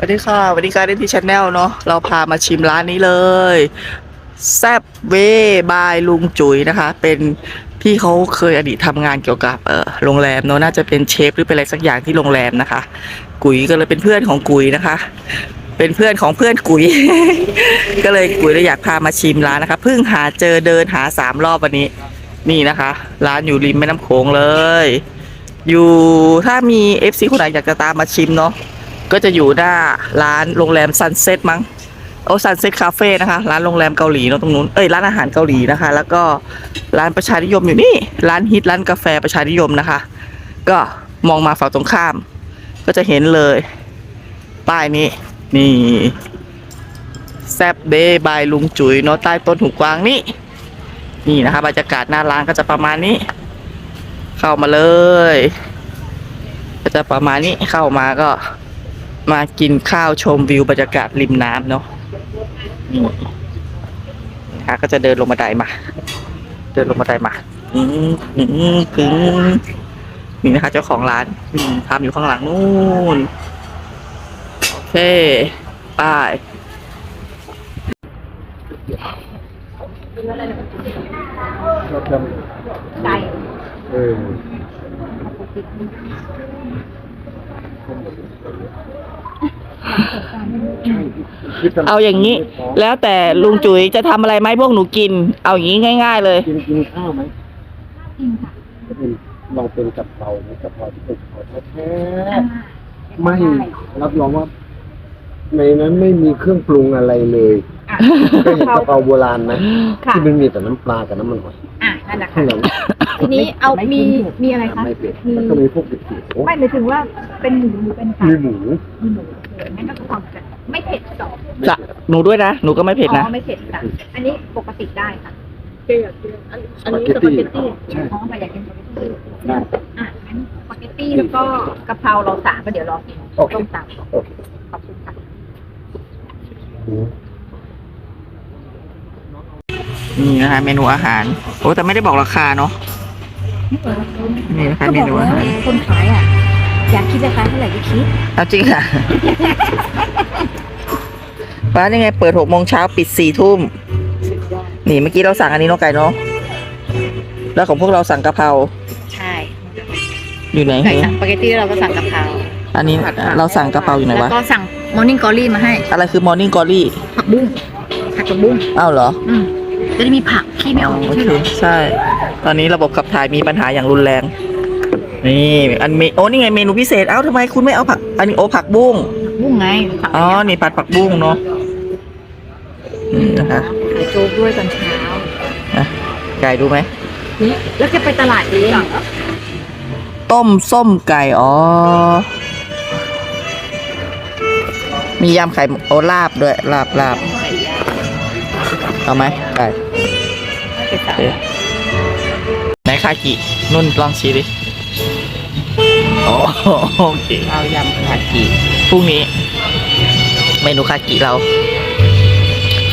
สวัสดีค่ะสวัสดีค่ะได้ที่ชาแนลเนาะเราพามาชิมร้านนี้เลย แซบเวบายลุงจุ๋ยนะคะ เป็นพี่เขาเคยอดีตทำงานเกี่ยวกับเออโรงแรมเนาะน่าจะเป็นเชฟหรือเป็นอะไรสักอย่างที่โรงแรมนะคะ กุ๋ยก็เลยเป็นเพื่อนของกุ๋ยนะคะ เป็นเพื่อนของเพื่อนกุ๋ย ก็เลยกุ๋ยเลยอยากพามาชิมร้านนะคะเพิ่งหาเจอเดินหาสามรอบวันนี้ นี่นะคะ ร้านอยู่ริมแม่น้ำโขงเลย อยู่ถ้ามี FC คนไหนอยากจะตามมาชิมเนาะ ก็จะอยู่หน้าร้านโรงแรมซันเซ็ตมั้งโอ้ซันเซ็ตคาเฟ่นะคะร้านโรงแรมเกาหลีเนาะตรงนู้นเอ้ยร้านอาหารเกาหลีนะคะ แล้วก็ร้านประชานิยมอยู่นี่ร้านฮิตร้านกาแฟประชานิยมนะคะ ก็มองมาฝั่งตรงข้าม ก็จะเห็นเลยป้ายนี้นี่แซบเดย์บายลุงจุ๋ยเนาะใต้ต้นหูกวางนี่นี่นะคะบรรยากาศหน้าร้านก็จะประมาณนี้ เข้ามาเลย ก็จะประมาณนี้เข้ามาก็ มากินข้าวชมวิวบรรยากาศริมน้ำเนาะนะคะก็จะเดินลงบันไดมา เดินลงบันไดมาอืมอืมถึงนี่นะคะเจ้าของร้านทำอยู่ข้างหลังนู่น โอเคไป้ายเราทไก่ำเออคิดตลด เอาอย่างนี้ แล้วแต่ลุงจุ๋ยจะทำอะไรไหมพวกหนูกิน เอาอย่างนี้ง่าย ๆ เลย กินกินข้าวไหมกินค่ะจะเป็นลองเป็นกะเพราไหมกะเพราที่เป็นกะเพราแท้ๆไม่รับรองว่า ในนั้นไม่มีเครื่องปรุงอะไรเลยอะเคยเห็นกะเพราโบราณไหมค่ะ ที่มันมีแต่น้ำปลากับน้ำมันหอยอะนั่นแหละข้าค่ะงหลังทีนี้เอามีมีอะไรคะ ไม่เป็นมี แล้วก็มีพวกเด็กๆโอ้ไม่หมายถึงว่าเป็นหมูหรือเป็นไก่มีหมูมีหมู โอเคงั้นก็คือความกันไม่เผ็ดสองจะหนูด้วยนะ หนูก็ไม่เผ็ดนะ อ๋อไม่เผ็ดค่ะอันนี้ปกติได้ค่ะสปาเกตตี้ใช่อ๋อมาอยากกินสปาเกตตี้ได้ อะงั้นสปาเกตตี้แล้วก็กะเพราเราสั่งก็เดี๋ยวรอกินโอเค ต้มตโอเคำขอบคุณค่ะ นี่นะคะเมนูอาหาร โอ้แต่ไม่ได้บอกราคาเนาะนี่นะคะเมนูอาหารคนขายอะ อยากคิดราคาเท่าไหร่ก็คิดเอาจริงค่ะ ร้านยังไงเปิดหกโมงเช้าปิดสี่ทุ่ม นี่เมื่อกี้เราสั่งอันนี้เน้องไก่เนาะ แล้วของพวกเราสั่งกะเพราใช่อยู่ไหน ไก่เฮ้ยสั่งสปาเกตตี้เราก็สั่งกะเพราอันนี้เราสั่งกะเพราอยู่ไหนแล้ววะ ก็สั่งมอร์นิ่งกอรี่มาให้ อะไรคือ morning glory ผักบุ้งผักกระบุ้งอ้าวเหรอ อืมจะได้มีผักขี้ไม่ออกโอใช่เค ไหม ใช่ ตอนนี้ระบบขับถ่ายมีปัญหาอย่างรุนแรง นี่อันเมโอ้นี่ไงเมนูพิเศษเอ้าทำไมคุณไม่เอาผัก อันนี้โอ้ผักบุ้งผักบุ้งไงผักอ๋อนี่ผัดผักบุ้งเนาะนี่นะคะขายโจ๊กด้วยตอนเช้าอะไก่ดูไหมนี่แล้วจะไปตลาดเองต้มส้มไก่ อ๋อ มียำไข่โอลาบด้วยลาบลาบไก่ย่างเอาไหมไก่ไปสั่งโอเคไหนคากินุ่นลองชี้ดิ โอ้โอเคเอายำคากิพรุ่งนี้ เมนูคากิเรา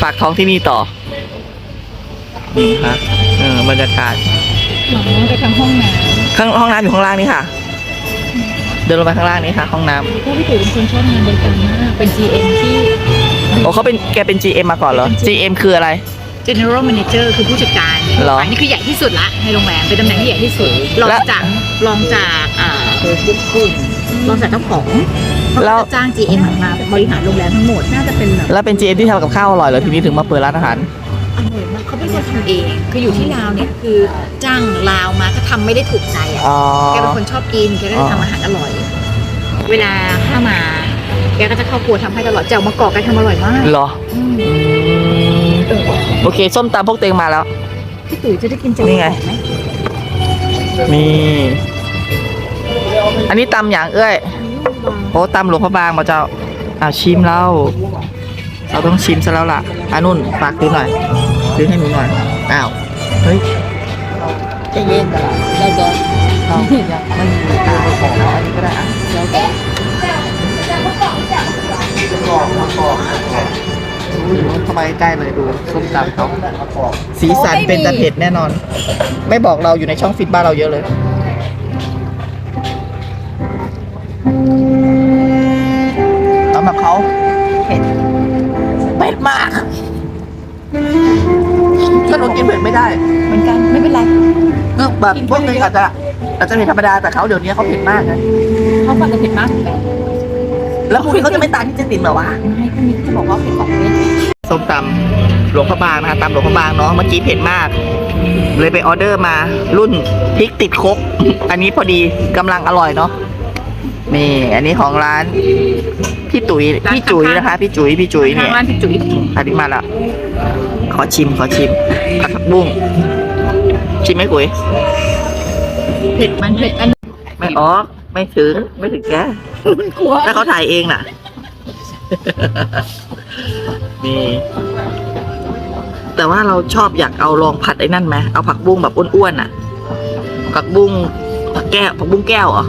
ฝากท้องที่นี่ต่อนี่ฮะเออบรรยากาศหมอไปทางห้องน้ข้างห้องน้ำอยู่ข้างล่างนี่ค่ะ เดินลงไปข้างล่างนี่ค่ะ ห้องน้ำำเพราะพี่ตุ๋ยเป็นคนชอบงานบริการมากเป็น GM ที่โอ้เขาเป็นแกเป็น GM มาก่อนเหรอ GM คืออะไร General Manager คือผู้จัดการเหรออันนี้คือใหญ่ที่สุดละในโรงแรมเป็นตำแหน่งที่ใหญ่ที่สุดรองแล้ว จากรองจากอ่าคุณรองจากเจ้าของเขาแล้วก็จะจ้าง GM มาบริหารโรงแรมทั้งหมดน่าจะเป็นแบบแล้วเป็น GM ที่ทำกับข้าวอร่อยเหรอทีนี้ถึงมาเปิดร้านอาหาร อร่อยมากเขาเป็นคนทำเอง คืออยู่ที่ลาวเนี่ยคือจ้างลาวมาก็ทำไม่ได้ถูกใจอะ อ๋อ แกเป็นคนชอบกิน แกก็อ๋จะอทำอาหารอร่อย เวลาข้ามา แกก็จะเข้าครัวทำให้ตลอดเจ้ามะกอกแกทำอร่อยมากเหรออืมอืม โอเค ส้มตำพวกเตงมาแล้ว พี่ตุ๋ยจะได้กินเจ้านี่ไงมะกอกไหมนี่ อันนี้ตำอย่างเอ้ย โอ้ตำหลวงพระบางมาเจ้าอ้าวชิมแล้ว เราต้องชิมซะแล้วล่ะอานุ่นฝากดูหน่อยดูให้หนูหน่อย อ้าว เฮ้ยจะเย็นแล้วก็เรายังไม่มีตาของอันนี้ก็ได้อะแล้วก็ เข้ามาใกล้ๆเลยดูส้มตำเขาสีสันเป็นตะเผ็ดแน่นอน ไม่บอกเราอยู่ในช่องฟิตบ้านเราเยอะเลยเอาแบบคเขาเผ็ดเผ็ดมากก็หนูกินเผ็ดไม่ได้ เหมือนกันไม่เป็นไรก็แบบพวกนี้อาจจะอาจจะเผ็ดธรรมดาแต่เขาเดี๋ยวนี้เขาเผ็ดมากนะเขาฟังจะเผ็ดมากถูกไหม แล้วพวกนี้เขาจะไม่ตามที่เจะติ่มเหรอวะไม่ก็มีที่บอกว่าเผ็ดสองเม็ดส้มตำหลวงพระบางนะคะตำหลวงพระบางเนาะเมื่อกี้เผ็ดมาก เลยไปออเดอร์มารุ่นพริกติดครกอันนี้พอดีกำลังอร่อยเนาะนี่ อันนี้ของร้าน พี่ตุ๋ยพี่จุ๋ยนะคะ พี่จุ๋ยพี่จุ๋ยเนี่ยทางร้านพี่จุ๋ยอันนี้มาแล้วขอชิมขอชิมผัดผักบุ้งชิมไหมกุ๋ยเผ็ดมันเผ็ดอันไม่ออก ไม่ถึง ไม่ถึงแกกลัวถ้าเขาถ่ายเองน่ะ นี่ แต่ว่าเราชอบอยากเอาลองผัดไอ้นั่นไหมเอาผักบุ้งแบบอ้วนๆน่ะ ผักบุ้งผักแก้วผักบุ้งแก้วเหรอ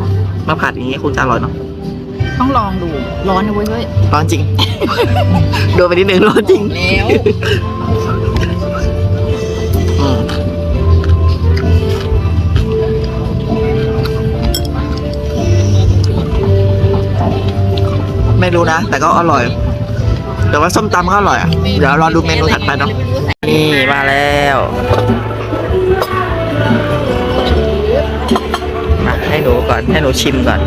มาผัดอย่างงี้คงจะอร่อยเนาะต้องลองดู ร้อนนะเว้ยเว้ยร้อนจริง โดนไปนิดนึงร้อนจริงแล้ว ไม่รู้นะ แต่ก็อร่อย แต่ว่าส้มตำก็อร่อยอะ เดี๋ยวรอดูเมนูถัดไปเนาะ นี่มาแล้วมาให้หนูก่อน ให้หนูชิมก่อน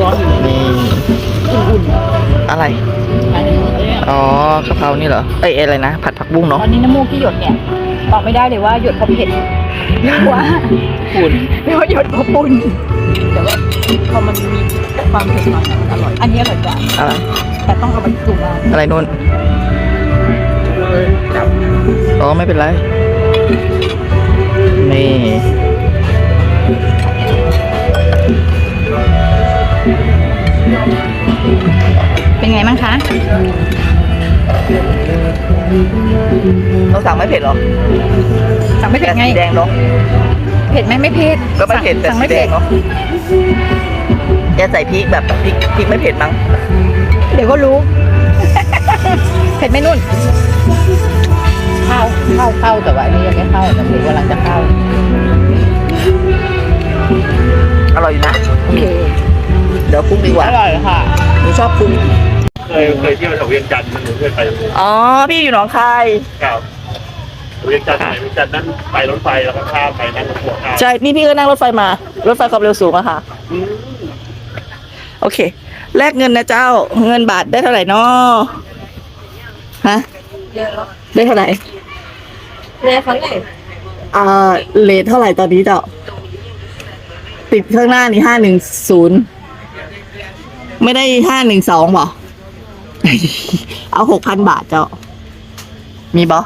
ร้อนอยู่นี่อุ่นอะไรๆอันนี้เนี่ยอ๋อกะเพรานี่เหรอ เอ้ยอะไรนะ ผัดผักบุ้งตเนาะอนนี้น้ำมูกที่หยดเนี่ยบอกไม่ได้เลยว่าหยดเพราะเผ็ดหรือว่าคุณหรือว่าหยดเพราะปุ่นแต่ว่า พอมันมีความเผ็ดหน่อยอะมันอร่อย อันนี้อร่อยกว่าอะไรแต่ต้องเอาไปปรุงเอาอะไรนู่นอ๋อไม่เป็นไร นี่เป็นไงบ้างคะ เราสั่งไม่เผ็ดเหรอ สั่งไม่เผ็ดไง สีแดงเนาะ เผ็ดไหมไม่เผ็ดก็ไม่เผ็ดแต่สั่งสีไม่แดเผ็งด เนาะ แกใส่พริกแบบพริกพริกไม่เผ็ดมั้ง เดี๋ยวก็รู้ เผ็ดไหม่นุ่น เข้าเข้าเข้าแต่ว่าอันนี้ยังไม่เข้าแต่หนูกำลังจะเข้า อร่อยอยู่นะ โอเค เดี๋ยวคลุกดีกว่าอร่อยค่ะหนูชอบคลุกเคยเคยเที่ยวแถวเวียงจันทร์มันหนูเคยไปอ๋อ พี่อยู่หนองคายกับ เวียงจันทร์ไหนเวียงจันทร์นั้นไปรถไฟแล้วก็ข้ามไปนั่งรถทัวร์ข้ามใช่นี่พี่ก็นั่งรถไฟมา รถไฟความเร็วสูงอะค่ะ อืมโอเค แลกเงินนะเจ้า เงินบาทได้เท่าไหร่นาะฮะได้เท่าไหร่เรียกเขาเลยอ่าเลทเท่าไหร่ตอนนี้เจ้า ติดข้างหน้านี่ห้าหนึ่งศูนย์ไม่ได้ห้าหนึ่งสองหรอ เอาหกพันบาทเจ้า มีบอ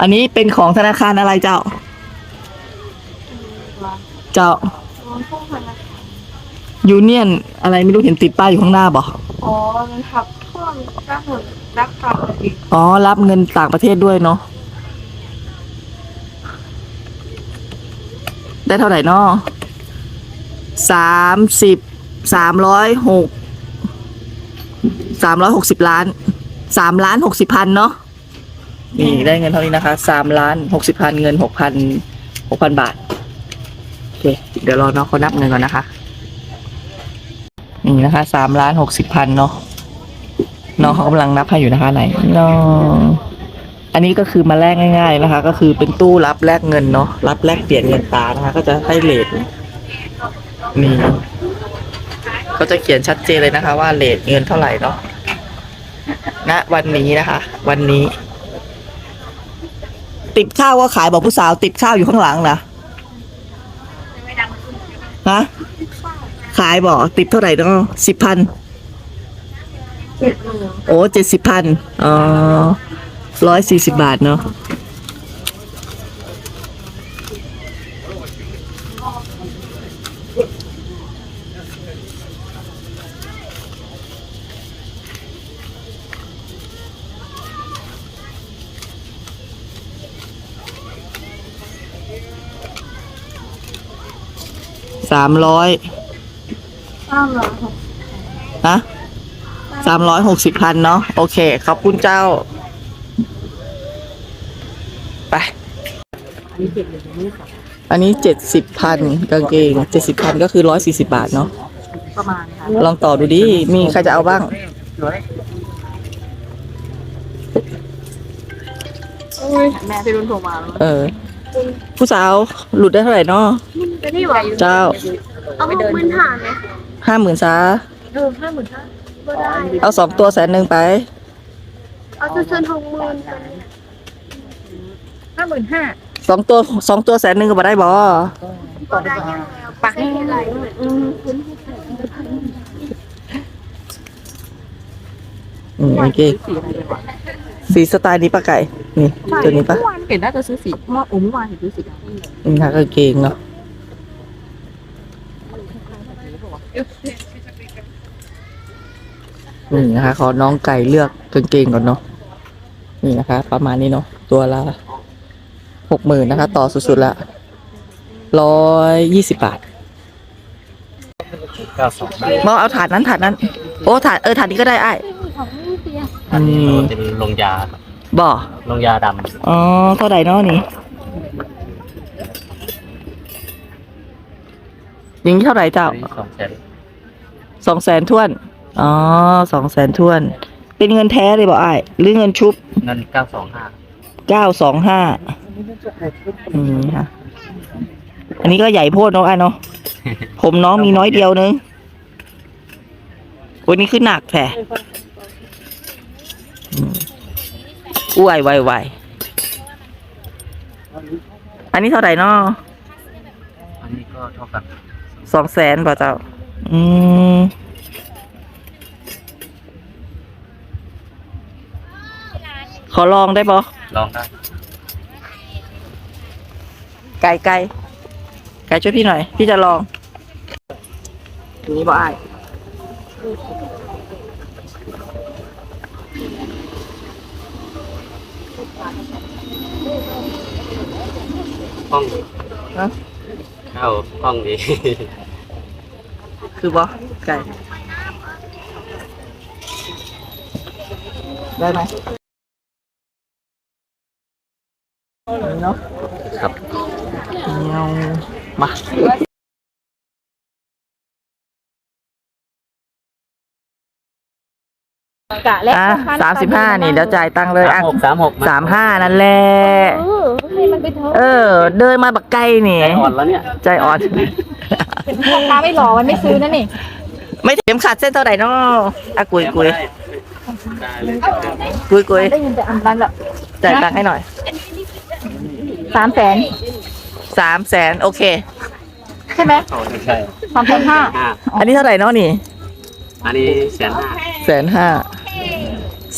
อันนี้เป็นของธนาคารอะไรเจ้า เจ้ายูเนียนอะไรไม่รู้เห็นติดป้ายอยู่ข้างหน้าบออ๋อมันทับท่วมรักหนุนรักเขาอีกอ๋อ รับเงินต่างประเทศด้วยเนาะ ได้เท่าไหร่นาะสามสิบสามร้อยหกสามร้อยหกสิบล้านสามล้านหกสิบพันเนาะ นี่ได้เงินเท่านี้นะคะสามล้านหกสิบพันเงินหกพันหกพันบาท โอเค เดี๋ยวรอน้องเขานับเงินก่อนนะคะ นี่นะคะสามล้านหกสิบพันเนาะน้องเขากำลังนับให้อยู่นะคะไหนน้องอันนี้ก็คือมาแลกง่าย ๆนะคะ ก็คือเป็นตู้รับแลกเงินเนาะรับแลกเปลี่ยนเงินตานะคะ ก็จะให้เลทนี่ก็จะเขียนชัดเจนเลยนะคะ ว่าเลทเงินเท่าไหร่เนาะณวันนี้นะคะ วันนี้ ติดข้าวก็ขายบอกผู้สาวติดข้าวอยู่ข้างหลังนะฮะขายบอกติดเท่าไหร่เนาะสิบพันเจ็ดหมื่นโอ้เจ็ดสิบพันอ๋อร้อยสี่สิบบาทเนาะามร้อยเก้าร้อยหกฮะสามร้อยหกสิบพันเนาะโอเค ขอบคุณเจ้า ไป อันนี้เจ็ดสิบพันกางเกงเจ็ดสิบพันก็คือร้อยสี่สิบาทเนาะประมาณค่ะลองต่อดูดิ มีใครจะเอาบ้าง แม่พี่รุ่นโทรมาแล้วเออ ผู้สาวหลุดได้เท่าไหร่เนาะ จะนี่หว่าเจ้า เอาหกหมื่นหาไหมห้าหมื่นซาเออห้าหมื่นห้าก็ได้ เอาสองตัวแสนหนึ่งไป เอาจะเชิญหกหมื่นห้าหมื่นห้าสองตัวสองตัวแสนหนึ่งก็มาได้บอก็ได้ยังไงปักให้อะไรอืมอืมโอเคสีสไตล์นี้ปะไก่ นี่ ตัวนี้ปะเมื่อวานเห็นน่าจะซื้อสีเมื่ออุ้มวานเห็นซื้อสีนี่ค่ะกางเกงเนาะ นี่นะคะขอน้องไก่เลือกกางเกงก่อนเนาะนี่นะคะ ประมาณนี้เนาะตัวละหกหมื่นนะคะ ต่อสุดๆละร้อยยี่สิบบาทเก้าสองมองเอาถาดนั้นถาดนั้น โอ้ถาดเออถาดนี้ก็ได้ไอ้ายอันนี้เป็นลงยาครับบ่อลงยาดอ๋อเท่าไหร่เนาะนี่ ยิงเท่าไหร่เจ้าำสองแสนสองแสนท้วน อ๋อสองแสนท้วน เป็นเงินแท้เลยบอกไอ้ายหรือเงินชุบ เงินเก้าสองห้าเก้าสองห้าอืมค่ะ อันนี้ก็ใหญ่โพดเนาะไอ้ายเนาะ ผมน้องมีน้อยเดียวนึง วันนี้ขึ้นหนักแผลอืมอ้วยไวไวอันนี้เท่าไหร่เนาะอันนี้ก็เท่ากัน สองแสนป่ะเจ้า อืมขอลองได้ปะลองได้ไก่ไก่ไก่ช่วยพี่หน่อย พี่จะลองนี้บ่ไอ้ายห้องฮะ เข้าห้องดีคือบ่ไก่ได้ไหมเนาะ กะและอะสามสิบห้านี่เดี๋ยวจ่ายตังค์เลยอะหกสามหกสามห้านั่นแหละเออให้มันไปเถอะเออ เดินมาบักไก่นี่ใจอ่อนแล้วเนี่ยใจอ่อน พ่อค้าไม่หล่อมันไม่ซื้อนะนี่ไม่เข็มขัดเส้นเท่าไหร่เนาะอะกุยกุยได้เลยกุยกุยได้ยินแต่อันนั้นแหละจ่ายตังค์ให้หน่อยสามแสนสามแสนโอเค ใช่ไหมไม่ใช่สามแสนห้าห้า อันนี้เท่าไหร่เนาะนี่ อันนี้แสนห้าแสนห้า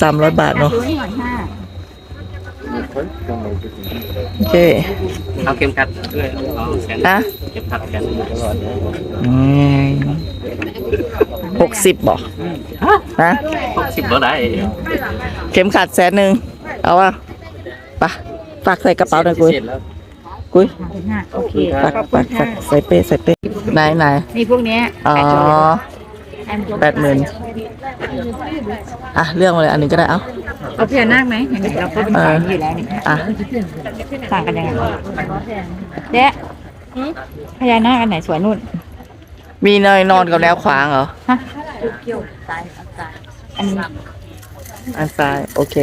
สามร้อยบาทเนาะดูให้หน่อยห้าโอเคเอาเข็มขัดด้วยเอาแสนนะเข็มขัดแสนหกสิบบ่นะหกสิบก็ได้ เข็มขัดแสนหนึ่งเอาวะไปะฝากใส่กระเป๋าหน่อยกุยเสร็จแล้วกุยสามแสนห้าโอเคฝากฝากฝากใส่เป้ใส่เป้ไหนไหนนี่พวกเนี้ยอ๋อ แอมแปดหมื่นอะเรื่องมาเลยอันหนึงก็ได้เอ้าเอาพญานาคไหมเห็นไหมเราก็เป็นสายนี้อยู่แล้วนี่อะต่างกันยังไงเจ๊พญานาคอันไหนสวยนุ่น มีนอยนอนกับแนวขวางเหรอฮะอันนี้อันซ้ายโอเค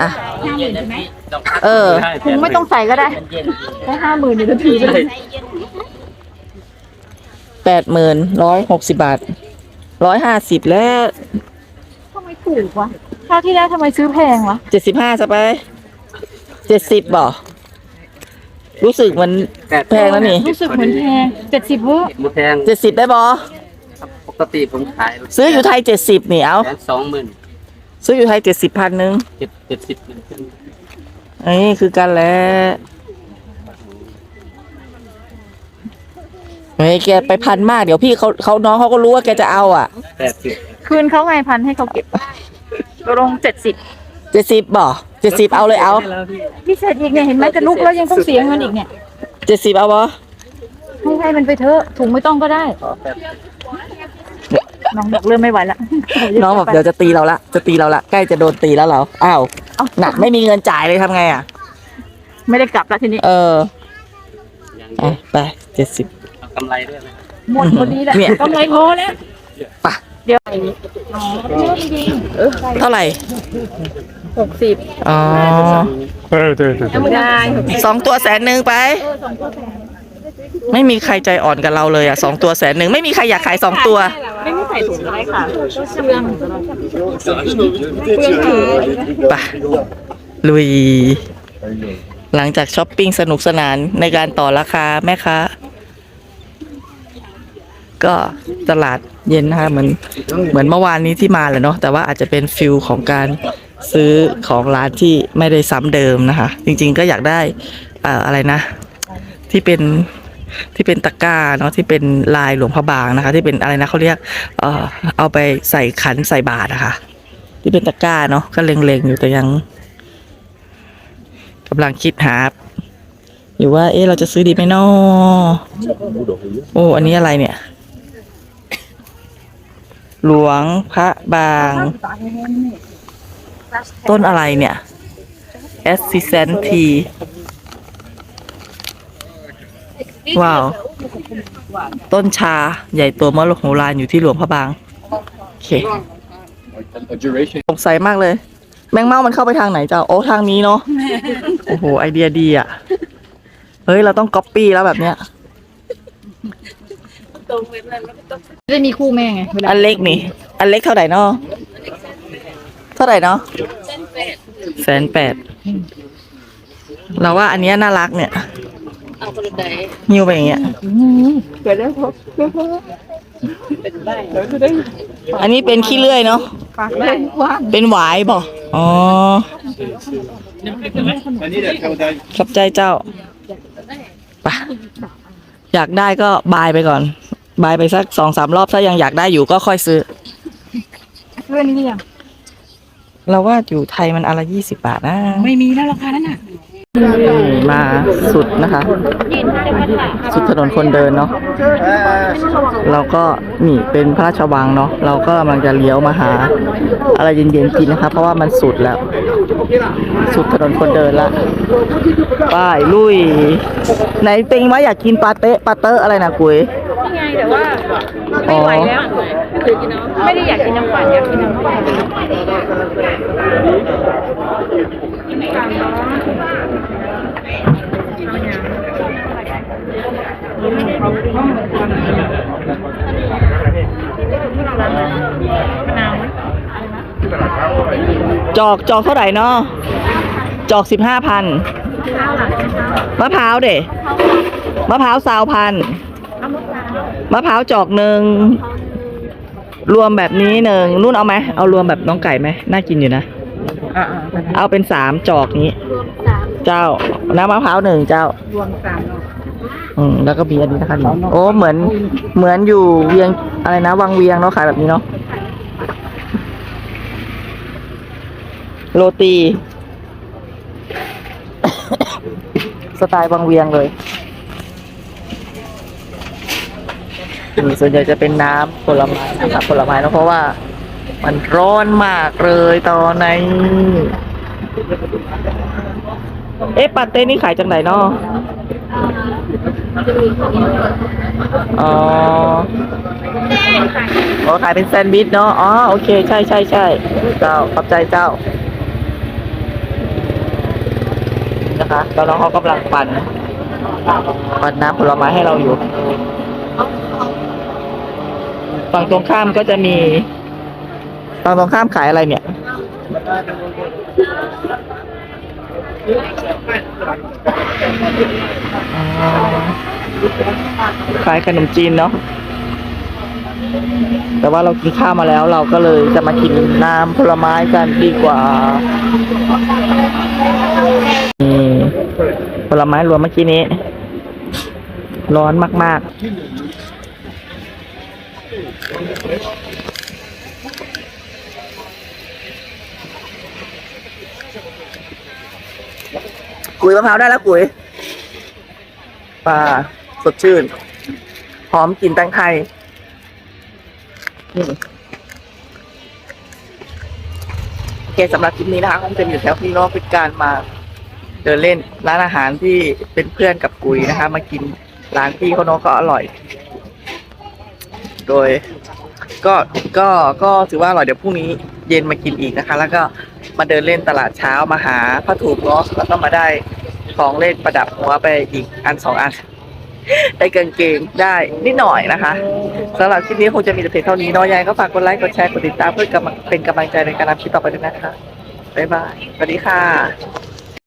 อะห้าหมื่นใช่ไหมเออถุงไม่ต้องใส่ก็ได้ได้ห้าหมื่นอยู่แล้วถือไปเลย แปดหมื่นร้อยหกสิบบาทร้อยห้าสิบแล้วทำไมถูกวะคราวที่แล้วทำไมซื้อแพงวะเจ็ดสิบห้าจะไปเจ็ดสิบบ่รู้สึกมันแพงแล้วนี่รู้สึกเหมือนแพงเจ็ดสิบเวอร์หมูแพงเจ็ดสิบได้บ่ปกติผมขายซื้ออยู่ไทยเจ็ดสิบนี่เอาแสนสองหมื่นซื้ออยู่ไทยเจ็ดสิบพันหนึ่งเจ็ดเจ็ดสิบหนึ่งขึ้นอันนี้คือกันแหล้ว เฮ้ยแกไปพันมากเดี๋ยวพี่เขาเขาน้องเขาก็รู้ว่าแกจะเอาอะแปดสิบคืนเขาไงพันให้เขาเก็บตกลงเจ็ดสิบเจ็ดสิบบ่เจ็ดสิบเอาเลยเอาพิเศษอีกเนี่ยเห็นไหมจะลุกแล้วยังต้องเสียเงินอีกเนี่ยเจ็ดสิบเอาบ่ให้ให้มันไปเถอะถุงไม่ต้องก็ได้น้องบอกเริ่มไม่ไหวละน้องบอกเดี๋ยวจะตีเราละจะตีเราละใกล้จะโดนตีแล้วเราอ้าวหนักไม่มีเงินจ่ายเลยทำไงอะ ไม่ได้กลับแล้วทีนี้ เอออะไปเจ็ดสิบ กำไรด้วยไหมหมดพอดีแหละเนี่ย กำไรพอแล้วไปะเดี๋ยวอ๋อเริ่มยิงเท่าไหร่ หกสิบอ๋อได้สองตัวแสนหนึ่งไป ไม่มีใครใจอ่อนกับเราเลยอะสองตัวแสนหนึ่งไม่มีใครอยากขายสองตัว ไม่มีใส่ถุงท้ายค่ะเชื่องไปลุย หลังจากช้อปปิ้งสนุกสนานในการต่อราคาแม่ค้า ก็ตลาดเย็นนะคะเหมือนเหมือนเมื่อวานนี้ที่มาแหละเนาะแต่ว่าอาจจะเป็นฟิลของการซื้อของร้านที่ไม่ได้ซ้ำเดิมนะคะ จริงๆก็อยากได้อ่ออะไรนะ ที่เป็นที่เป็นตะกร้าเนาะที่เป็นลายหลวงพระบางนะคะ ที่เป็นอะไรนะเขาเรียกเอ่อเอาไปใส่ขันใส่บาตรอะคะ ที่เป็นตะกร้าเนาะก็เล็งๆอยู่แต่ยังกำลังคิดหาอยู่ว่าเอ๊ะเราจะซื้อดีไหมเนาะโอ้อันนี้อะไรเนี่ย หลวงพระบาง ต้นอะไรเนี่ย a s s i s t a n t ที ว้าว ต้นชาใหญ่โตมโหฬารอยู่ที่หลวงพระบาง โอเคสงสัยมากเลย แมงเม่ามันเข้าไปทางไหนเจ้า โอ้ ทางนี้เนาะ โอ้โห ไอเดียดีอะ เฮ้ย เราต้องก๊อปปี้แล้วแบบเนี้ย ได้มีคู่แม่ไงเวลาอันเล็กนี่ อันเล็กเท่าไหร่เนาะเท่าไหร่เนาะแสนแปด เราว่าอันเนี้ยน่ารักเนี่ยหิ้วไปอย่างเงี้ยอันนี้เป็นขี้เลื่อยเนาะ ปากได้กว้างเป็นหวายบ่อ๋อขอบใจเจ้าไปอยากได้ก็บายไปก่อน บายไปสักสองสามรอบถ้ายังอยากได้อยู่ก็ค่อยซื้อ เรื่องนี้ยังเราว่าอยู่ไทยมันอนละยี่สิบบาทนะ ไม่มีแล้วราคานั้นน่ะมาสุดนะคะ สุดถนนคนเดินเนาะเราก็นี่เป็นพระราชวังเนาะเราก็กำลังจะเลี้ยวมาหา อะไรเย็นๆกินนะคะ เพราะว่ามันสุดแล้ว สุดถนนคนเดินละไป้ายลุย ไหนติงว่าอยากกินปาเต้ปาเตอร์อะไรนะกุยนี่ ไงแต่ว่าไม่ไหวแล้วไม่ได้อยากกินน้ำหวานอยากกินน้ำหวานจอกจอกเท่าไหร่เนาะจอกสิบห้าพันมะพร้าวเด้มะพร้าวสาวพัน มะพร้าวจอกหนึ่งรวมแบบนี้หนึ่งนุ่นเอาไหมเอารวมแบบน้องไก่ไหมน่ากินอยู่นะอ่าเอาเป็นสามจอกนี้เจ้าน้ำมะพร้าวหนึ่งเจ้า รวมสามอืมแล้วก็มีอันนี้นะคะนี่โอ้เหมือนเหมือนอยู่เวียงอะไรนะวังเวียงเนาะขายแบบนี้เนาะโรตี สไตล์วังเวียงเลยอืม ส่วนใหญ่จะเป็นน้ำผลไม้นะครับผลไม้นะเพราะว่า มันร้อนมากเลยตอนนี้เอ๊ะปาเต้นี่ขายจากไหนเนาะอ๋ออ๋อขายเป็นแซนด์วิชเนาะ อ๋อ โอเค ใช่ใช่ใช่เจ้า ขอบใจเจ้า นะคะตอนน้องเขากำลังปั่น ปั่นน้ำผลไม้ให้เราอยู่ ฝั่งตรงข้ามก็จะมี ฝั่งตรงข้ามขายอะไรเนี่ย ขายขนมจีนเนาะ แต่ว่าเรากินข้าวมาแล้วเราก็เลยจะมากินน้ำผลไม้กันดีกว่านี่ผลไม้รวมเมื่อกี้นี้ ร้อนมาก ๆ กุยมะพร้าวได้แล้วกุยปลาสดชื่น หอมกลิ่นแตงไทยโอเคสำหรับคลิปนี้นะคะคงจะอยู่แถวพี่น้องเป็นการมา เดินเล่นร้านอาหารที่เป็นเพื่อนกับกุยนะคะ มากินร้านพี่เขาเนาะก็อร่อย โดย ก็ก็ก็ถือว่าอร่อยเดี๋ยวพรุ่งนี้ เย็นมากินอีกนะคะ แล้วก็มาเดินเล่นตลาดเช้ามาหาผ้าถูกเนาะแล้วก็มาได้ของเล่นประดับหัวไปอีกอันสองอันได้กางเกงได้นิดหน่อยนะคะสำหรับคลิปนี้คงจะมีแต่เพียงเท่านี้เนาะยังไงก็ฝากกดไลค์กดแชร์กดติดตามเพื่อเป็นกำลังใจในการทำคลิปต่อไปด้วยนะคะบ๊ายบายสวัสดีค่ะ